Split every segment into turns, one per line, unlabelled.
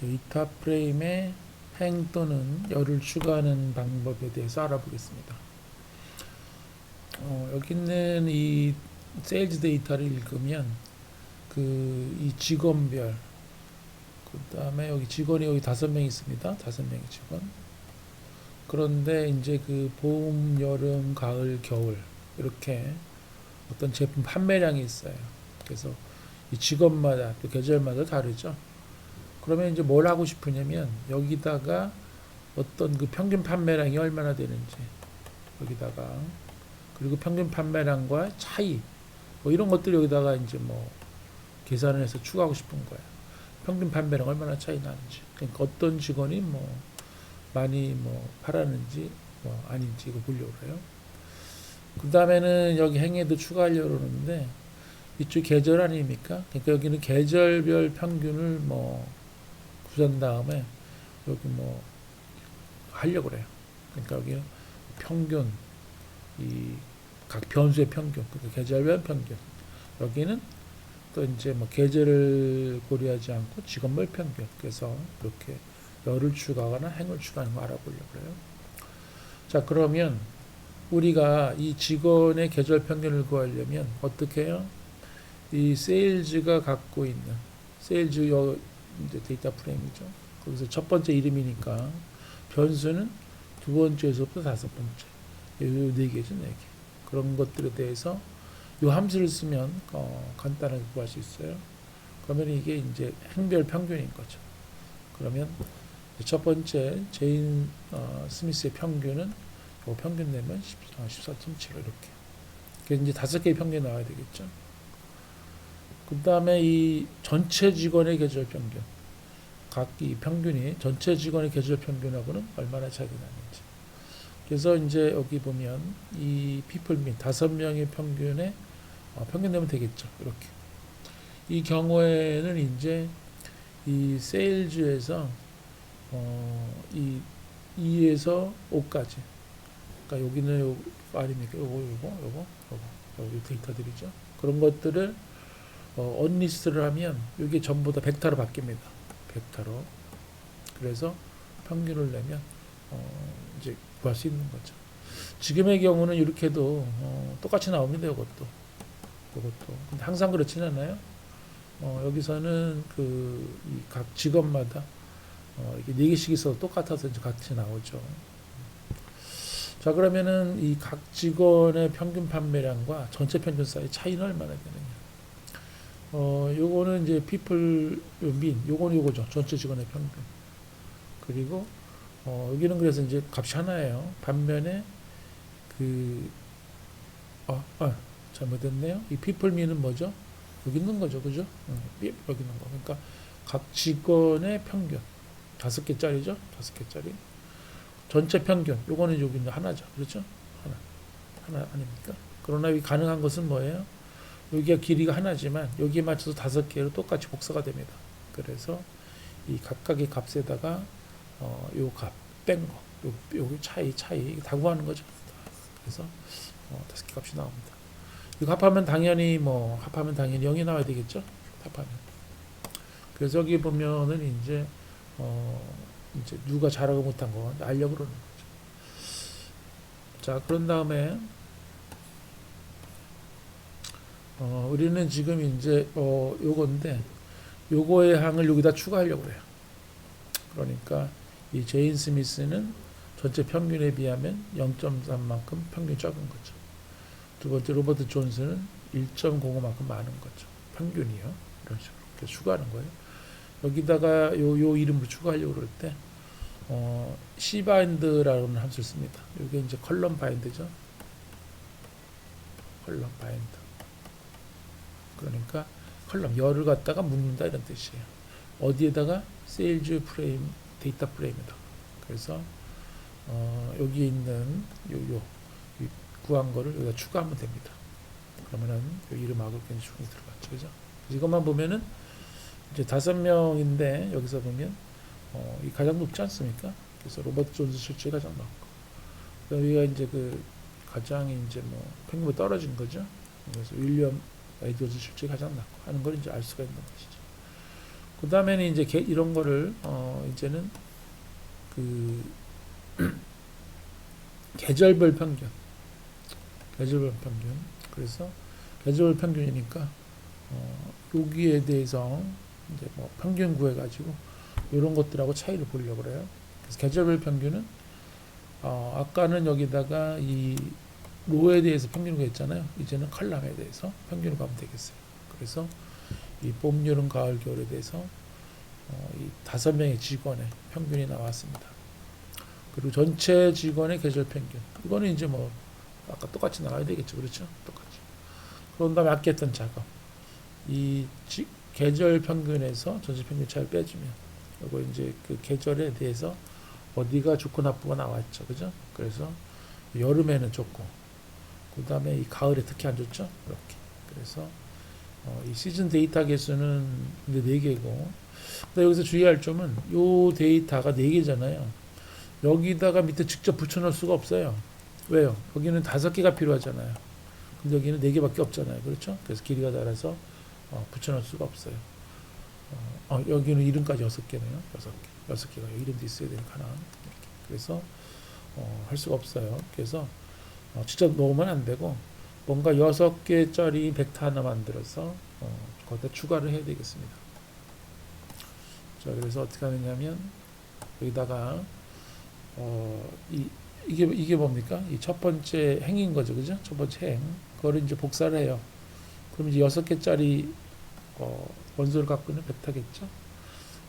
데이터 프레임에 행 또는 열을 추가하는 방법에 대해서 알아보겠습니다. 어, 여기 있는 이 세일즈 데이터를 읽으면 그 이 직원별 그 다음에 여기 직원이 여기 다섯 명 있습니다. 다섯 명의 직원. 그런데 이제 그 봄, 여름, 가을, 겨울 이렇게 어떤 제품 판매량이 있어요. 그래서 이 직원마다 또 계절마다 다르죠. 그러면 이제 뭘 하고 싶으냐면 여기다가 어떤 그 평균 판매량이 얼마나 되는지 여기다가 그리고 평균 판매량과 차이 뭐 이런 것들 여기다가 이제 뭐 계산을 해서 추가하고 싶은 거예요. 평균 판매량 얼마나 차이 나는지 그러니까 어떤 직원이 뭐 많이 뭐 팔았는지 뭐 아닌지 이거 보려고 그래요. 그 다음에는 여기 행에도 추가하려고 그러는데 이쪽 계절 아닙니까? 그러니까 여기는 계절별 평균을 뭐 구한 다음에 여기 뭐 하려고 그래요. 그러니까 여기 평균 이 각 변수의 평균, 그러니까 계절별 평균. 여기는 또 이제 뭐 계절을 고려하지 않고 직업별 평균. 그래서 이렇게 열을 추가하거나 행을 추가하는 거 알아보려고 그래요. 자, 그러면 우리가 이 직원의 계절 평균을 구하려면 어떻게 해요? 이 세일즈가 갖고 있는 세일즈 여 이제 데이터 프레임이죠. 거기서 첫 번째 이름이니까 변수는 두 번째에서부터 다섯 번째 요네 개죠, 네 개. 그런 것들에 대해서 요 함수를 쓰면 어, 간단하게 구할 수 있어요. 그러면 이게 이제 행별 평균인 거죠. 그러면 첫 번째 제인 어, 스미스의 평균은 요 평균 내면 10, 어, 14.75 이렇게. 그 이제 다섯 개의 평균이 나와야 되겠죠. 그 다음에 이 전체 직원의 계절 평균. 각 이 평균이 전체 직원의 계절 평균하고는 얼마나 차이가 나는지. 그래서 이제 여기 보면 이 피플 민 다섯 명의 평균에 어, 평균 내면 되겠죠. 이렇게. 이 경우에는 이제 이 세일즈에서 어, 이 2에서 5까지. 그러니까 여기는 요 아닙니까? 요거 요거 요거 요거 여기 데이터들이죠. 그런 것들을 어, 언리스트를 하면 이게 전부 다 벡터로 바뀝니다. 벡터로. 그래서 평균을 내면 어, 이제 구할 수 있는 거죠. 지금의 경우는 이렇게도 어, 똑같이 나옵니다. 이것도. 이것도. 근데 항상 그렇지는 않아요. 어, 여기서는 그 각 직업마다 어, 이게 네 개씩 있어도 똑같아서 이제 같이 나오죠. 자 그러면은 이 각 직원의 평균 판매량과 전체 평균 사이 차이는 얼마나 되느냐? 어, 요거는 이제 people 민, 요거는 요거죠. 전체 직원의 평균. 그리고 어, 여기는 그래서 이제 값이 하나예요. 반면에 그 어, 아, 잘못했네요. 이 people 민은 뭐죠? 여기 있는 거죠, 그죠? 응, 여기 있는 거. 그러니까 각 직원의 평균 다섯 개짜리죠, 다섯 개짜리. 전체 평균, 요거는 여기 있는 하나죠, 그렇죠? 하나, 하나 아닙니까? 그러나 여기 가능한 것은 뭐예요? 여기가 길이가 하나지만 여기에 맞춰서 다섯 개로 똑같이 복사가 됩니다. 그래서 이 각각의 값에다가 어, 요 값, 뺀 거, 요, 요 차이, 차이 다 구하는 거죠. 그래서 어, 다섯 개 값이 나옵니다. 이거 합하면 당연히 뭐 합하면 당연히 0이 나와야 되겠죠. 합하면. 그래서 여기 보면은 이제 어 이제 누가 잘하고 못한 거 알려고 그러는 거죠. 자, 그런 다음에 어 우리는 지금 이제 어 요건데 요거의 항을 여기다 추가하려고 그래요. 그러니까 이 제인 스미스는 전체 평균에 비하면 0.3만큼 평균이 적은 거죠. 두 번째 로버트 존스는 1.05만큼 많은 거죠. 평균이요. 이런 식으로 추가하는 거예요. 여기다가 요, 요 이름으로 추가하려고 그럴 때, 어, cbind라는 함수를 씁니다. 이게 이제 컬럼 바인드죠. 컬럼 바인드. 그러니까 컬럼 열을 갖다가 묶는다 이런 뜻이에요. 어디에다가 세일즈 프레임 데이터 프레임이다. 그래서 어, 여기 있는 요 요 구한 거를 여기다 추가하면 됩니다. 그러면은 요 이름하고 굉장히 들어갔죠, 그죠? 이것만 보면은 이제 다섯 명인데 여기서 보면 어, 이 가장 높지 않습니까? 그래서 로버트 존스 실제 가장 높고 여기가 이제 그 가장 이제 뭐 평균보다 떨어진 거죠. 그래서 윌리엄 실제 가장 낮고 하는 걸 이제 알 수가 있는 것이죠. 그 다음에는 이제 개- 이런 거를 어 이제는 그 계절별 평균, 계절별 평균. 그래서 계절별 평균이니까 어 여기에 대해서 이제 뭐 평균 구해가지고 이런 것들하고 차이를 보려고 그래요. 그래서 계절별 평균은 어 아까는 여기다가 이 로에 대해서 평균을 구했잖아요. 이제는 컬럼에 대해서 평균을 가면 되겠어요. 그래서 이 봄, 여름, 가을, 겨울에 대해서 어, 이 다섯 명의 직원의 평균이 나왔습니다. 그리고 전체 직원의 계절 평균. 이거는 이제 뭐 아까 똑같이 나와야 되겠죠, 그렇죠? 똑같이. 그런 다음에 아까 했던 작업. 이 지- 계절 평균에서 전체 평균 차를 빼주면 이거 이제 그 계절에 대해서 어디가 좋고 나쁘고 나왔죠, 그죠? 그래서 여름에는 좋고 그 다음에 이 가을에 특히 안 좋죠, 이렇게. 그래서 어, 이 시즌 데이터 개수는 근데 네 개고 근데 여기서 주의할 점은 요 데이터가 네 개잖아요. 여기다가 밑에 직접 붙여놓을 수가 없어요. 왜요? 여기는 다섯 개가 필요하잖아요. 근데 여기는 네 개밖에 없잖아요. 그렇죠? 그래서 길이가 달아서 어, 붙여놓을 수가 없어요. 어, 어, 여기는 이름까지 여섯 개네요. 여섯 개. 여섯 개가 이름도 있어야 되니까 하나. 그래서 어, 할 수가 없어요. 그래서 어, 진짜 넣으면 안 되고 뭔가 여섯 개짜리 벡터 하나 만들어서 어, 거기다 추가를 해야 되겠습니다. 자, 그래서 어떻게 하느냐면 여기다가 어, 이 이게 이게 뭡니까? 이 첫 번째 행인 거죠, 그죠? 첫 번째 행. 그거를 이제 복사를 해요. 그럼 이제 여섯 개짜리 어, 원소를 갖고 있는 벡터겠죠.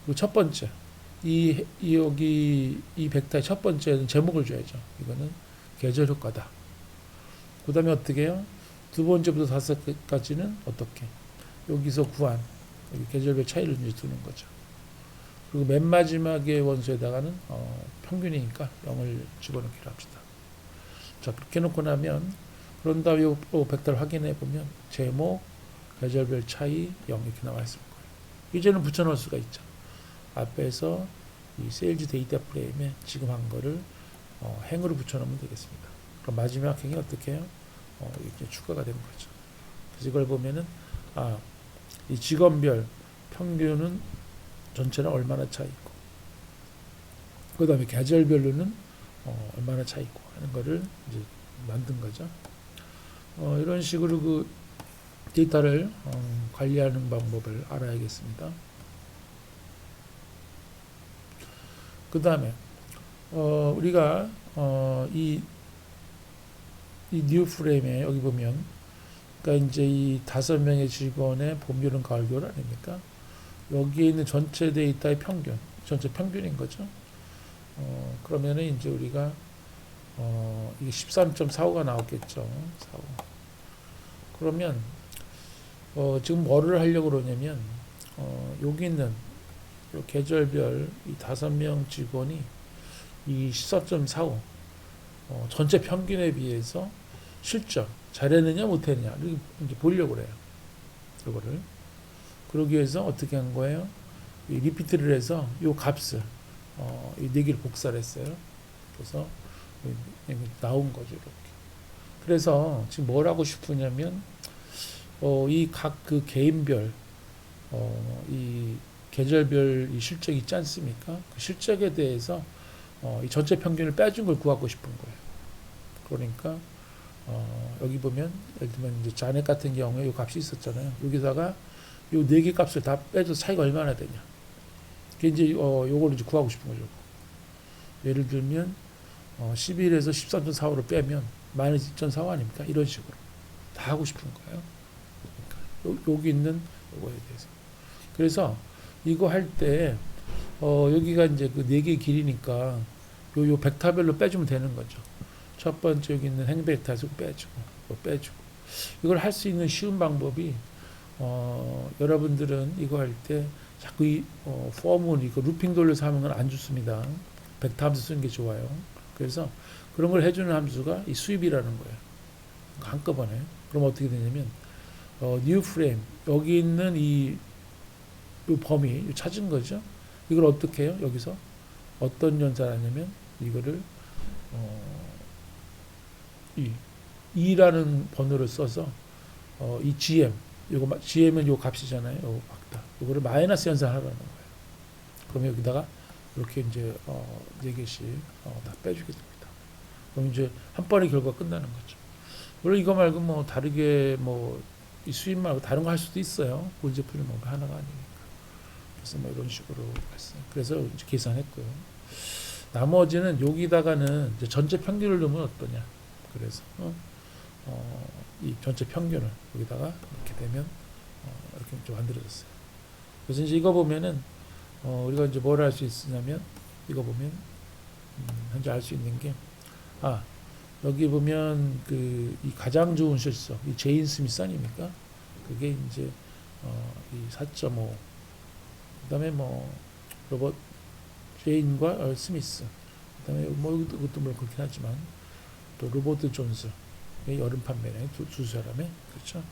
그리고 첫 번째 이, 이 여기 이 벡터의 첫 번째는 제목을 줘야죠. 이거는 계절 효과다. 그 다음에 어떻게 해요? 두 번째부터 다섯 개까지는 어떻게? 여기서 구한 여기 계절별 차이를 이제 두는 거죠. 그리고 맨 마지막에 원소에다가는 어, 평균이니까 0을 집어넣기로 합시다. 자 그렇게 놓고 나면 그런 다음에 요, 요 벡터를 확인해 보면 제목, 계절별 차이 0 이렇게 나와 있을 거예요. 이제는 붙여넣을 수가 있죠. 앞에서 이 세일즈 데이터 프레임에 지금 한 거를 어, 행으로 붙여넣으면 되겠습니다. 그럼 마지막 행이 어떻게 해요? 어, 이렇게 추가가 되는 거죠. 그래서 이걸 보면은 아, 이 직원별 평균은 전체는 얼마나 차 있고, 그 다음에 계절별로는 어, 얼마나 차 있고 하는 거를 이제 만든 거죠. 어, 이런 식으로 그 데이터를 어, 관리하는 방법을 알아야겠습니다. 그 다음에 어, 우리가 어, 이, 이 뉴 프레임에 여기 보면 그러니까 이제 이 다섯 명의 직원의 봄, 여름, 가을, 겨울 아닙니까? 여기에 있는 전체 데이터의 평균, 전체 평균인 거죠. 어, 그러면은 이제 우리가 어, 이게 13.45가 나왔겠죠. 45. 그러면 어, 지금 뭐를 하려고 그러냐면 어, 여기 있는 요 계절별 이 다섯 명 직원이 이 14.45 어, 전체 평균에 비해서 실적 잘했느냐 못했느냐 이렇게 보려고 그래요. 이거를 그러기 위해서 어떻게 한 거예요? 이 리피트를 해서 요 값을 어, 이네 개를 복사를 했어요. 그래서 여기 나온 거죠 이렇게. 그래서 지금 뭘 하고 싶으냐면 어, 이 각 그 개인별 어, 이 계절별 이 실적이 있지 않습니까? 그 실적에 대해서 어, 이 전체 평균을 빼준 걸 구하고 싶은 거예요. 그러니까 어, 여기 보면 예를 들면 이제 잔액 같은 경우에 이 값이 있었잖아요. 여기다가 요네개 값을 다 빼도 차이가 얼마나 되냐. 그게 이제 어, 요걸 이제 구하고 싶은 거죠. 예를 들면 어, 11에서 13.45를 빼면 마이너스 2.45 아닙니까? 이런 식으로 다 하고 싶은 거예요. 그러니까 요, 여기 있는 요거에 대해서. 그래서 이거 할때 어, 여기가 이제 그 네 개 길이니까 요, 요 벡터별로 빼주면 되는 거죠. 첫 번째 여기 있는 행벡터에서 빼주고 또 빼주고 이걸 할 수 있는 쉬운 방법이 어, 여러분들은 이거 할 때 자꾸 이 어, 폼을 이거 루핑 돌려서 하는 건 안 좋습니다. 벡터 함수 쓰는 게 좋아요. 그래서 그런 걸 해주는 함수가 이 수입이라는 거예요. 한꺼번에. 그럼 어떻게 되냐면 어, new frame 여기 있는 이, 이 범위 이 찾은 거죠. 이걸 어떻게 해요? 여기서 어떤 연산하냐면 이거를 어, 이 2라는 번호를 써서 어, 이 GM 요거 마- GM은 요 값이잖아요. 요 박다. 요거를 마이너스 연산하라는 거예요. 그럼 여기다가 이렇게 이제 어, 네 개씩 어, 다 빼주게 됩니다. 그럼 이제 한 번의 결과 끝나는 거죠. 물론 이거 말고 뭐 다르게 뭐 이 수입 말고 다른 거 할 수도 있어요. 문제풀이 뭐 하나가 아니니까. 그래서 뭐 이런 식으로 했어요. 그래서 계산했고요. 나머지는 여기다가는 전체 평균을 넣으면 어떠냐. 그래서 어, 어, 이 전체 평균을 여기다가 이렇게 되면 어, 이렇게 좀 만들어졌어요. 그래서 이제 이거 보면은 어, 우리가 이제 뭘할수 있으냐면 이거 보면 음, 현재 알 수 있는 게 아, 여기 보면 그 이 가장 좋은 실속, 이 제인 스미스 아닙니까? 그게 이제 어, 이 4.5. 그다음에 뭐 로봇 제인과 어, 스미스. 그다음에 뭐 이것도, 뭐 그렇긴 하지만 또 로버트 존스 의 여름 판매량 두, 두 사람의 그렇죠.